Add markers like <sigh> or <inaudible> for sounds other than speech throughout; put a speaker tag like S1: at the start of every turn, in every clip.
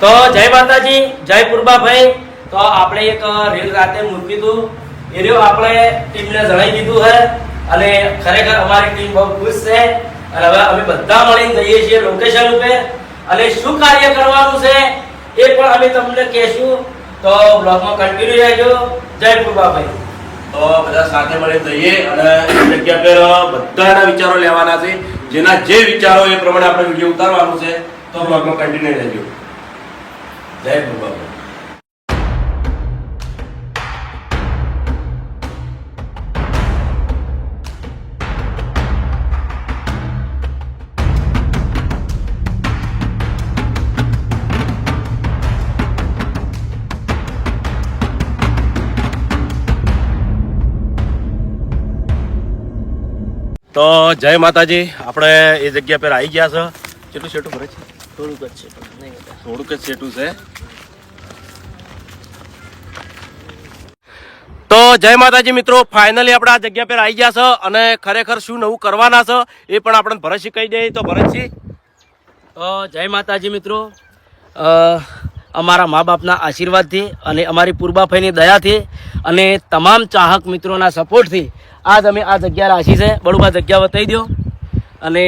S1: તો જય માતાજી, જય પુરબાભાઈ. તો આપણે એક રીલ રાતે મૂકી હતું એ રહ્યો આપણે ટીમને જણાવી દીધું છે અને ખરેખર અમારી ટીમ બહુ ખુશ છે. અને હવે અમે બધા મળીને જઈએ છીએ લોકેશન ઉપર. અને શું કાર્ય કરવાનું છે એ પણ અમે તમને કહેશું. તો બ્લોગમાં કન્ટિન્યુ રહેજો. જય પુરબાભાઈ.
S2: તો બધા સાથે મળીને જઈએ અને જગ્યા પર બધાના વિચારો લેવાના છે. જેના જે વિચારો એ પ્રમાણે આપણે વીડિયો ઉતારવાનું છે, તો બ્લોગમાં કન્ટિન્યુ રહેજો. જય ગુરુબાબા તો જય માતાજી, આપણે એ જગ્યા પર આવી ગયા છે. કેટલું છેટું ભરે છે?
S1: થોડુંક જ છે નહીં
S2: થોડુંક જ સેટું છે. તો જય માતાજી મિત્રો ફાઇનલી આપણે આ જગ્યા પર આવી ગયા છે અને ખરેખર શું નવું કરવાના છે એ પણ આપણે ભરતસિંહ કહી દઈએ તો ભરતસિંહ.
S1: જય માતાજી મિત્રો. અમારા મા બાપના આશીર્વાદથી અને અમારી પૂર્બાભાઈની દયાથી અને તમામ ચાહક મિત્રોના સપોર્ટથી આજ અમે આ જગ્યા રાખી છે. બળુબા જગ્યા બતાવી દો અને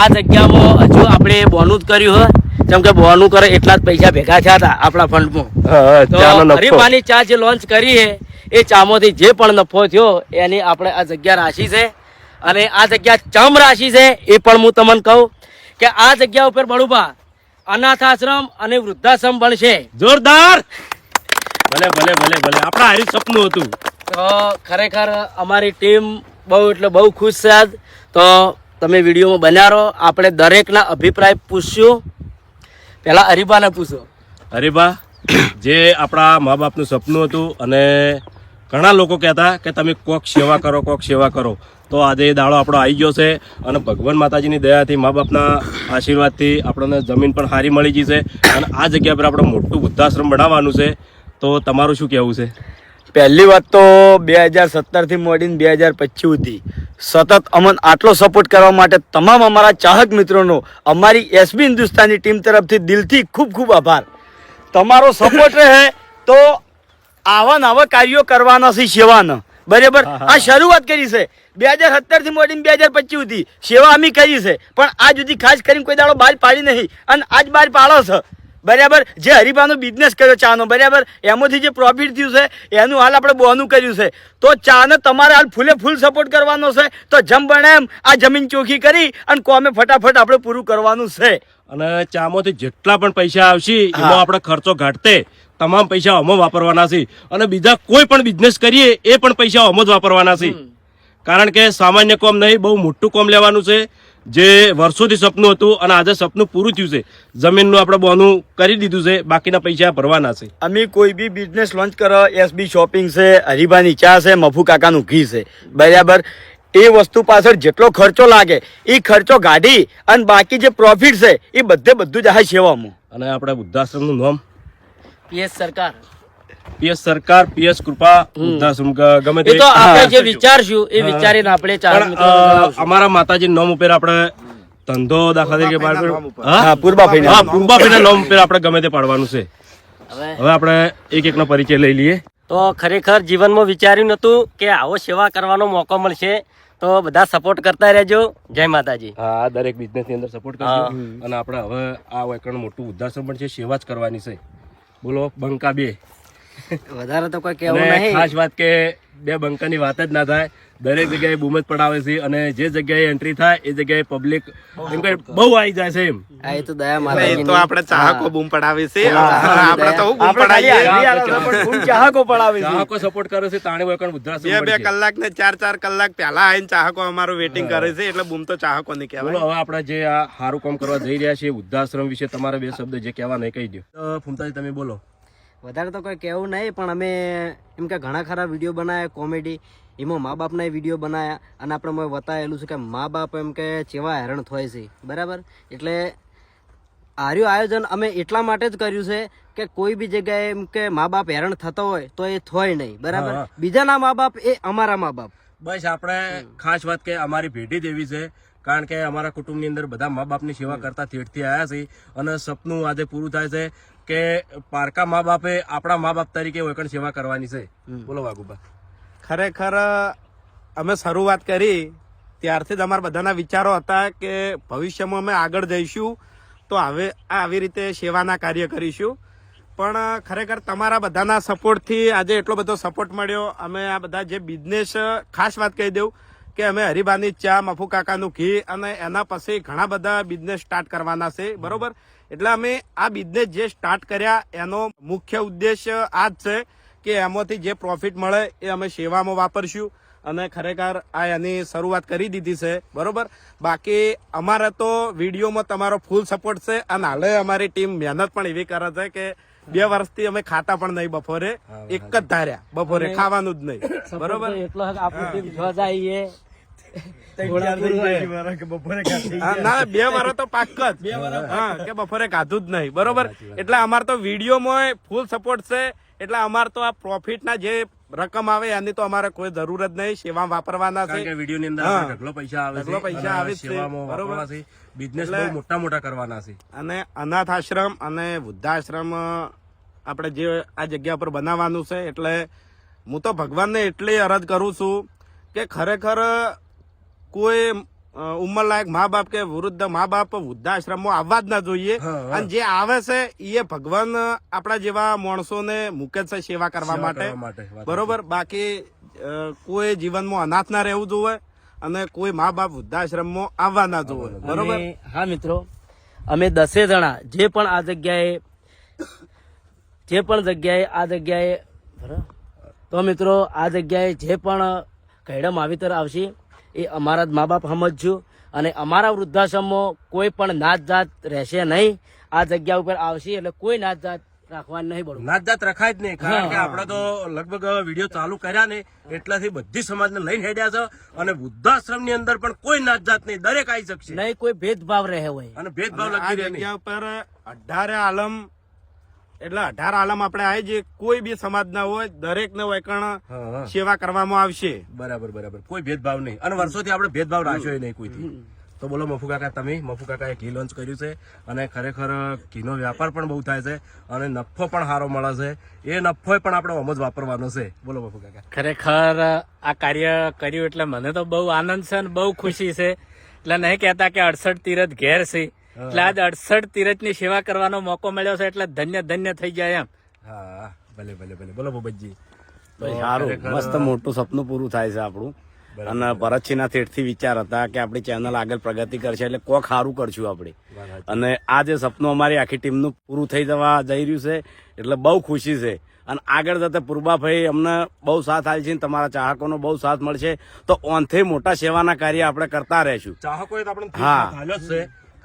S1: આ જગ્યામાં હજુ આપણે બોનું જ કર્યું હોય જેમ કે બોનું કરે એટલા જ પૈસા ભેગા થયા હતા આપણા ફંડમાં. તો હરીફાની ચા જે લોન્ચ કરી છે એ ચામાંથી જે પણ નફો થયો એની આપણે આ જગ્યા રાશી છે. અને આ જગ્યા ચમ રાશી છે એ પણ હું તમને કહું કે આ જગ્યા ઉપર બળુભા અનાથ આશ્રમ અને વૃદ્ધાશ્રમ બનશે.
S2: જોરદાર! ભલે ભલે ભલે ભલે. આપણા હારી સપનું હતું.
S1: તો ખરેખર અમારી ટીમ બહુ એટલે બહુ ખુશ છે આજ. તો તમે વિડીયોમાં બન્યા રહો આપણે દરેકના અભિપ્રાય પૂછ્યો. પહેલાં હરીબાને પૂછો.
S2: અરે <coughs> જે આપણા મા બાપનું સપનું હતું અને ઘણા લોકો કહેતા કે તમે કોક સેવા કરો કોક સેવા કરો. તો આજે એ દાડો આપણો આવી ગયો છે અને ભગવાન માતાજીની દયાથી મા બાપના આશીર્વાદથી આપણને જમીન પણ સારી મળી ગઈ છે. અને આ જગ્યા પર આપણે મોટું વૃદ્ધાશ્રમ બનાવવાનું છે. તો તમારું શું કહેવું છે?
S3: પહેલી વાત તો બે હજાર સત્તરથી મોડીને બે હજાર પચીસ સુધી સતત અમને આટલો સપોર્ટ કરવા માટે તમામ અમારા ચાહક મિત્રોનો અમારી એસબી હિન્દુસ્તાનની ટીમ તરફથી દિલથી ખૂબ ખૂબ આભાર. તમારો સપોર્ટ <laughs> રહે તો આવા નવા કાર્યો કરવાના છે સેવાના. બરાબર? આ શરૂઆત કરી છે. બે હજાર સત્તરથી મોડીને બે હજાર પચીસ સુધી સેવા અમે કરી છે. પણ આજ સુધી ખાસ કરીને કોઈ દાડો બહાર પાડી નહીં. અને આજ બહાર પાડો છે. બરાબર? જે હરીફાનો બિઝનેસ કર્યો ચાનો બરાબર? એમાંથી જે પ્રોફિટ થયું છે એનું હાલ આપણે બોનું કર્યું છે. તો ચાને તમારે હાલ ફૂલે ફૂલ સપોર્ટ કરવાનો છે. તો જમ બને એમ આ જમીન ચોખ્ખી કરી અને કોમે ફટાફટ આપણે પૂરું કરવાનું છે.
S2: અને ચામાંથી જેટલા પણ પૈસા આવશે એમાં આપણે ખર્ચો ઘટતે તમામ પૈસા અમો વાપરવાના છે. અને બીજા કોઈ પણ બિઝનેસ કરીએ એ પણ પૈસા અમો જ વાપરવાના છે. કારણ કે સામાન્ય કોમ નહીં બહુ મોટું કોમ લેવાનું છે. જે વર્ષોથી સપનું હતું અને આજે સપનું પૂરું થયું છે. જમીનનું આપણે બોનું કરી દીધું છે બાકીના પૈસા ભરવાના છે.
S3: અમે કોઈ બી બિઝનેસ લોન્ચ કરો એસબી શોપિંગ છે હરીભાની ચા છે મફુ કાકાનું ઘી છે. બરાબર? એ વસ્તુ પાછળ જેટલો ખર્ચો લાગે એ ખર્ચો કાઢી અને બાકી જે પ્રોફિટ છે એ બધે બધું જ આ સેવામાં.
S2: અને આપણે વૃદ્ધાશ્રમનું નામ?
S1: પીએસ સરકાર.
S2: પીએસ સરકાર પીએસ કૃપા વૃદ્ધાશ્રમ ગમે
S1: તે તો આપણે જે વિચારશું એ વિચારીને આપણે.
S2: અમારા માતાજી નામ ઉપર આપણે ધંધો દાખલા તરીકે. હા? નામ. ઉપર આપણે ગમે તે પાડવાનું છે.
S1: હવે
S2: હવે આપણે એક એકનો પરિચય લઈ લઈએ.
S4: તો ખરેખર જીવનમાં વિચાર્યું નતું કે આવો સેવા કરવાનો મોકો મળશે. તો બધા સપોર્ટ કરતા રહેજો. જય માતાજી.
S2: હા દરેક બિઝનેસની અંદર સપોર્ટ કરજો. અને આપણે હવે આ એકણ મોટું વૃદ્ધાશ્રમ પણ છે સેવા જ કરવાની છે. બોલો બંકા બે.
S1: વધારે તો કોઈ કહેવું નહીં.
S2: ખાસ વાત કે બે બંકાની વાત જ ના થાય. દરેક જગ્યાએ બૂમ જ પડાવે છે અને જે જગ્યાએ એન્ટ્રી થાય એ જગ્યાએ પબ્લિક એમ કે બહુ આવી જાય છે એમ.
S1: આ એ તો દયા
S5: એ તો આપણે ચાહકો બૂમ પડાવે છે. આપણે તો બૂમ પડાવીએ.
S3: ચાહકો પડાવે છે.
S2: ચાહકો સપોર્ટ કરે છે તાણે એકણ વૃદ્ધાશ્રમ
S5: બે બે કલાક ને ચાર ચાર કલાક પહેલા આઈને ચાહકો અમારું વેટિંગ કરે છે એટલે બૂમ તો ચાહકો ની
S2: બોલો
S5: કહેવાય
S2: હવે આપણે જે આ સારું કામ કરવા જઈ રહ્યા છે વૃદ્ધાશ્રમ વિશે તમારા બે શબ્દ જે કહેવા નહીં કહી દો ફૂમતાજી તમે બોલો.
S1: વધારે તો કોઈ કહેવું નહીં પણ અમે એમ કે ઘણા ખરા વીડિયો બનાવ્યા કોમેડી એમાં મા બાપના વીડિયો બનાવ્યા અને આપણે મેં બતાવેલું છે કે મા બાપ એમ કે ચેવા હેરાન થાય છે. બરાબર? એટલે આર્યું આયોજન અમે એટલા માટે જ કર્યું છે કે કોઈ બી જગ્યાએ એમ કે મા બાપ હેરાન થતા હોય તો એ થોય નહીં. બરાબર. બીજાના મા બાપ એ અમારા મા બાપ.
S2: બસ આપણે ખાસ વાત કે અમારી ભેટી જ એવી છે કારણ કે અમારા કુટુંબની અંદર બધા મા બાપની સેવા કરતા થેટથી આવ્યા છે અને સપનું આજે પૂરું થાય છે. કે પારકા મા બાપે આપણા મા બાપ તરીકે ઓળખણ સેવા કરવાની છે. બોલો વાઘુબા.
S5: ખરેખર અમે શરૂઆત કરી ત્યારથી જ અમારા બધાના વિચારો હતા કે ભવિષ્યમાં અમે આગળ જઈશું તો હવે આ આવી રીતે સેવાના કાર્ય કરીશું. પણ ખરેખર તમારા બધાના સપોર્ટથી આજે એટલો બધો સપોર્ટ મળ્યો. અમે આ બધા જે બિઝનેસ ખાસ વાત કહી દઉં કે અમે હરિભાની ચા મફુ કાકાનું ઘી અને એના પછી ઘણા બધા બિઝનેસ સ્ટાર્ટ કરવાના છે. બરોબર? એટલે અમે આ બિઝનેસ જે સ્ટાર્ટ કર્યા એનો મુખ્ય ઉદ્દેશ આ જ છે કે એમાંથી જે પ્રોફિટ મળે એ અમે સેવામાં વાપરશું અને ખરેખર આ એની શરૂઆત કરી દીધી છે બરોબર? બાકી અમારે તો વિડીયોમાં તમારો ફૂલ સપોર્ટ છે અને હાલે અમારી ટીમ મહેનત પણ એવી કરે છે કે બે વર્ષથી અમે ખાતા પણ નહીં બપોરે એક જ ધાર્યા બપોરે ખાવાનું જ નહીં બરોબર?
S1: એટલો આપણું
S5: ના બે વાર તો પાક જ હા કે બપોરે ખાધું જ નહીં. બરોબર? એટલે અમાર તો વિડીયોમાં ફૂલ સપોર્ટ છે. એટલે અમાર તો આ પ્રોફિટના જે રકમ આવે એની તો અમારે કોઈ જરૂર જ નહીં. સેવા વાપરવાના છે.
S2: વીડિયો ની અંદર ઢગલો પૈસા આવે
S5: ઢગલો પૈસા આવે છે, બરોબર.
S2: છે. બિઝનેસ બહુ મોટા મોટા કરવાના છે.
S5: અને અનાથ આશ્રમ અને વૃદ્ધાશ્રમ આપણે જે આ જગ્યા પર બનાવવાનું છે. એટલે હું તો ભગવાનને એટલી અરજ કરું છું કે ખરેખર કોઈ ઉંમરલાયક મા બાપ કે વૃદ્ધ મા બાપ વૃદ્ધાશ્રમમાં આવવા જ ના જોઈએ. અને જે આવે છે એ ભગવાન આપણા જેવા માણસોને મૂકે છે સેવા કરવા માટે. બરોબર? બાકી કોઈ જીવનમાં અનાથ ના રહેવું જોઈએ અને કોઈ મા બાપ વૃદ્ધાશ્રમમાં આવવા ના જોઈએ. બરોબર.
S1: હા મિત્રો અમે દસે જણા જે પણ આ જગ્યાએ જે પણ જગ્યાએ આ જગ્યાએ તો મિત્રો આ જગ્યાએ જે પણ કૈડા માવિતર આવશે એ અમારા જ મા બાપ સમજશું અને અમારા વૃદ્ધાશ્રમમાં કોઈ પણ નાત જાત રહેશે નહીં. આ જગ્યા ઉપર આવશે એટલે કોઈ નાત જાત રાખવાની નહીં બોલું
S2: નાત જાત રખાય જ નહીં કારણ કે આપણે તો લગભગ વીડિયો ચાલુ કર્યા ને એટલાથી બધી સમાજને લઈને હેડ્યા છે અને વૃદ્ધાશ્રમની અંદર પણ કોઈ નાત જાત નહીં દરેક આવી શકશે.
S1: નહીં કોઈ ભેદભાવ રહે હોય.
S2: અને ભેદભાવ લગી રહે
S5: જગ્યા ઉપર અઢારે આલમ એટલે અઢાર આલમ આપણે આવી જે કોઈ બી સમાજ ના હોય દરેક ને વૈકણ. સેવા કરવામાં આવશે.
S2: બરાબર બરાબર. કોઈ ભેદભાવ નહીં. અને વર્ષોથી આપણે ભેદભાવ રાખ્યો નહીં કોઈથી. તો બોલો મફુ કાકા તમે? મફુ કાકાએ ઘી લોન્ચ કર્યું છે અને ખરેખર ઘીનો વ્યાપાર પણ બહુ થાય છે અને નફો પણ સારો મળે છે. એ નફો પણ આપણે આમ જ વાપરવાનો છે. બોલો મફુ કાકા.
S6: ખરેખર આ કાર્ય કર્યું એટલે મને તો બહુ આનંદ છે અને બહુ ખુશી છે. એટલે નહીં કહેતા કે અડસઠ તીરથ ઘેર છે. એટલે આજ અડસઠ તીરથની સેવા કરવાનો મોકો મળ્યો છે એટલે ધન્ય ધન્ય થઈ જાય એમ.
S2: હા ભલે ભલે ભલે. બોલો બબતજી
S3: સારું. મસ્ત મોટું સપનું પૂરું થાય છે આપણું. અને ભરતસિંહના થેટથી વિચાર હતા કે આપણી ચેનલ આગળ પ્રગતિ કરશે એટલે કોક સારું કરશું આપણે. અને આ જે સપનું અમારી આખી ટીમનું પૂરું થઈ જવા જઈ રહ્યું છે એટલે બહુ ખુશી છે. અને આગળ જતા પૂર્વાભાઈ અમને બહુ સાથ આવે છે તમારા ચાહકોનો બહુ સાથ મળશે. તો ઓનથી મોટા સેવાના કાર્ય આપણે કરતા રહેશું.
S2: ચાહકો
S3: હા.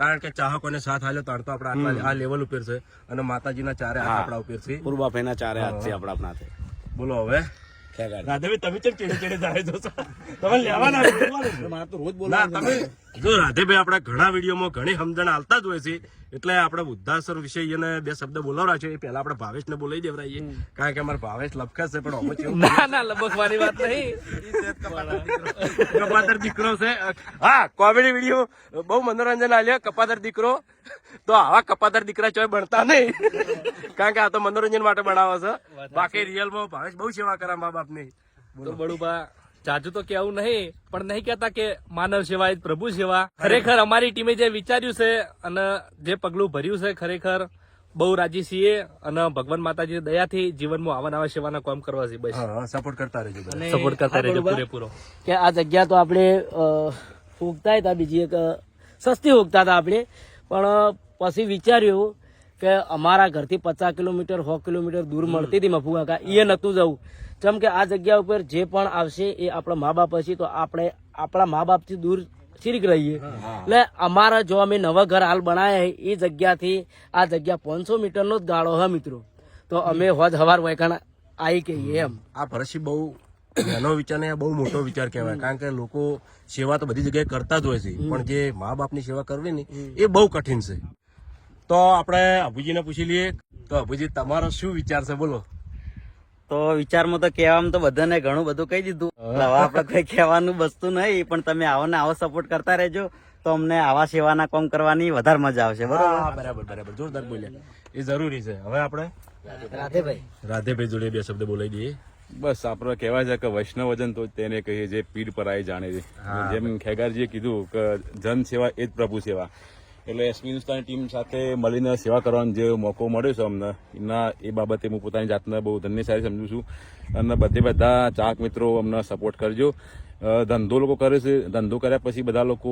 S2: કારણ કે ચાહકોને સાથ હાલ્યો તાણ તો આપણે આ લેવલ ઉપર છે અને માતાજીના ચારે હાથ આપણા ઉપર છે.
S3: પૂર્વાભાઈના ચારે હાથ છે આપણા આપણાથી
S2: બોલો હવે. તમે ચેડે ચેડે ચીડે જાય છો? તમે લેવાના તમે જો રાધેભાઈ આપણા ઘણા વિડીયોમાં ઘણી સમજણ આવતા જ હોય છે. એટલે આપણે વૃદ્ધાશ્રમ વિશે એને બે શબ્દ બોલાવરા છે. એ પહેલા આપણે ભાવેશને બોલાવી દેવરાઈએ. કારણ કે અમારે ભાવેશ લપખા છે પણ અમે
S6: ના ના લબકવાની વાત નહીં.
S2: કપાતર દીકરો. છે. હા કોમેડી વીડિયો. બહુ મનોરંજન આલ્યો કપાતર દીકરો. તો આવા કપાતર દીકરા ચોય બનતા નહીં. કારણ કે આ તો મનોરંજન માટે બનાવે છે. બાકી રિયલમાં ભાવેશ બહુ સેવા કરે મા બાપની
S6: તો બડુબા જાજુ તો કેવું નહીં પણ નહીં કહેતા કે માનવ સેવા એ પ્રભુ સેવા. ખરેખર અમારી ટીમે જે વિચાર્યું છે અને જે પગલું ભર્યું છે ખરેખર બહુ રાજી છીએ અને ભગવાન માતાજી દયાથી જીવનમાં આવા નવા સેવાના કામ કરવા છે બસ.
S2: સપોર્ટ કરતા રહેજો
S6: સપોર્ટ કરતા
S1: આ
S6: રહેજો પૂરેપૂરો.
S1: કે આ જગ્યા તો આપણે અ, હતા બીજી એક સસ્તી ફૂગતા હતા આપણે. પણ પછી વિચાર્યું કે અમારા ઘરથી પચાસ કિલોમીટર સો કિલોમીટર દૂર મળતી હતી મફુ કાકા એ નતું જવું. જેમ કે આ જગ્યા ઉપર જે પણ આવશે એ આપણા મા બાપ હશે તો આપણે આપણા મા બાપથી દૂર ચીરીક રહીએ. એટલે અમારા જો અમે નવા ઘર હાલ બનાવ્યા એ જગ્યાથી આ જગ્યા પાંચસો મીટરનો જ ગાળો હા મિત્રો. તો અમે હોજ હવાર વૈકાણ આવી કહીએ એમ.
S2: આ ફરસી બહુ નાનો વિચાર ને બહુ મોટો વિચાર કહેવાય કારણ કે લોકો સેવા તો બધી જગ્યાએ કરતા જ હોય છે પણ જે મા બાપની સેવા કરવી ને એ બહુ કઠિન છે. તો આપણે અભુજીને પૂછી લઈએ. તો અભુજી તમારો શું વિચાર છે? બોલો.
S7: તો વિચારમાં તો કહેવામાં તો બધાને ઘણું બધું કહી દીધું. હવે આપણે કઈ કહેવાનું બસતું નહીં પણ તમે આવો ને આવો સપોર્ટ કરતા રહેજો. તો અમને આવા સેવાના કામ કરવાની વધારે મજા આવશે બરોબર?
S2: બરાબર બરાબર. જોરદાર બોલ્યા. એ જરૂરી છે. હવે આપણે?
S1: રાધેભાઈ.
S2: રાધેભાઈ જોડે બે શબ્દ બોલાવી દઈએ.
S8: બસ આપણે કહેવાય છે કે વૈષ્ણવજન તો તેને કહીએ જે પીર પર આવી જાણે છે. જેમ ખેગારજીએ કીધું કે જન સેવા એ જ પ્રભુ સેવા. એટલે એસપી હિન્દુસ્તાની ટીમ સાથે મળીને સેવા કરવાનો જે મોકો મળ્યો છે અમને, એના એ બાબતે હું પોતાની જાતને બહુ ધન્યશાળી સમજું છું. અને બધે બધા ચાહક મિત્રો અમને સપોર્ટ કરજો. ધંધો લોકો કરે છે, ધંધો કર્યા પછી બધા લોકો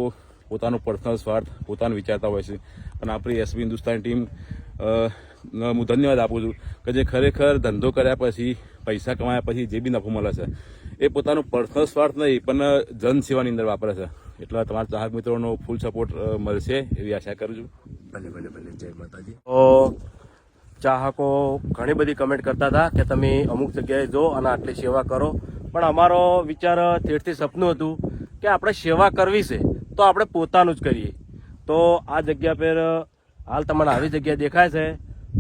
S8: પોતાનો પર્સનલ સ્વાર્થ પોતાનું વિચારતા હોય છે. અને આપણી એસપી હિન્દુસ્તાની ટીમ હું ધન્યવાદ આપું છું કે જે ખરેખર ધંધો કર્યા પછી, પૈસા કમાયા પછી જે બી નફો મળે છે, એ પોતાનો પર્સનલ સ્વાર્થ નહીં, પણ જન સેવાની અંદર વાપરે છે. એટલે તમારા ચાહક મિત્રોનો ફૂલ સપોર્ટ મળશે એવી આશા કરું છું.
S2: ભલે ભલે ભલે. જય માતાજી. તો ચાહકો ઘણી બધી કમેન્ટ કરતા હતા કે તમે અમુક જગ્યાએ જો અને આટલી સેવા કરો. પણ અમારો વિચાર તેરથી સપનું હતું કે આપણે સેવા કરવી છે તો આપણે પોતાનું જ કરીએ. તો આ જગ્યા પર હાલ તમને આવી જગ્યા દેખાય છે.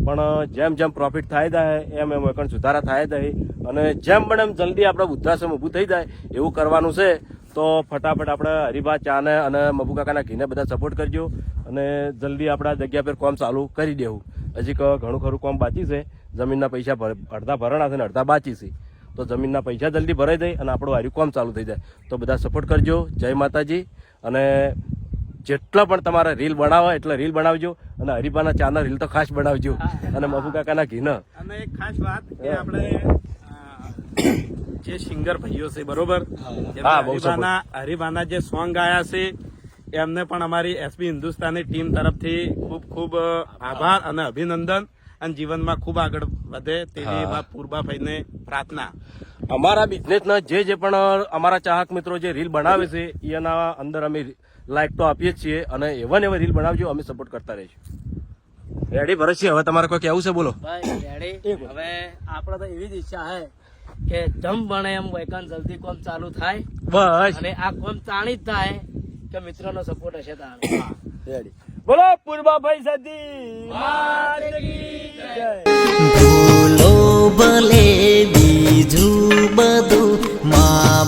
S2: પણ જેમ જેમ પ્રોફિટ થાય જાય એમ એમ એકણ સુધારા થાય જાય. અને જેમ પણ એમ જલ્દી આપણે વૃદ્ધાશ્રમ ઊભું થઈ જાય એવું કરવાનું છે. તો ફટાફટ આપણે હરિભા ચાને અને મબુ કાકાના ઘીને બધા સપોર્ટ કરજો અને જલ્દી આપણા જગ્યા પર કોમ ચાલુ કરી દેવું. હજી ઘણું ખરું કોમ બાકી છે. જમીનના પૈસા અડધા ભરણા છે ને અડધા બાકી છે. તો જમીનના પૈસા જલ્દી ભરાઈ જાય અને આપણું હાર્યું કોમ ચાલુ થઈ જાય. તો બધા સપોર્ટ કરજો. જય માતાજી. અને જેટલા પણ તમારે રીલ બનાવો એટલે રીલ બનાવજો અને હરિભાના ચાના રીલ તો ખાસ બનાવજો. અને મબુ કાકાના ઘીના.
S5: અને એક ખાસ વાત કે આપણે જે સિંગર ભાઈઓ છે બરોબર? હરિભાના હરિભાના જે સોંગ ગાયા છે એમને પણ અમારી એસબી હિન્દુસ્તાની ટીમ તરફથી ખૂબ ખૂબ આભાર અને અભિનંદન. અને જીવનમાં ખૂબ આગળ વધે તેવી એવા પૂર્બાભાઈને પ્રાર્થના.
S2: અમારા બિઝનેસના જે જે પણ અમારા ચાહક મિત્રો જે રીલ બનાવે છે એના અંદર અમે લાઈક તો આપીએ જ છીએ અને એવા ને એવા રીલ બનાવજો અમે સપોર્ટ કરતા રહીશું. રેડી ભરતસિંહ હવે તમારે કોઈ કેવું છે બોલો.
S1: ભાઈ રેડી હવે આપણે તો એવી જ ઈચ્છા હે કે જમ બને એમ વૈકન જલ્દી કોમ ચાલુ થાય.
S2: બસ.
S1: અને આ કોમ ચાણી જ થાય કે મિત્રોનો સપોર્ટ હશે
S2: તારો. <coughs> બોલો પૂર્વાભાઈ સદી. બોલો ભલે બીજું બધું મા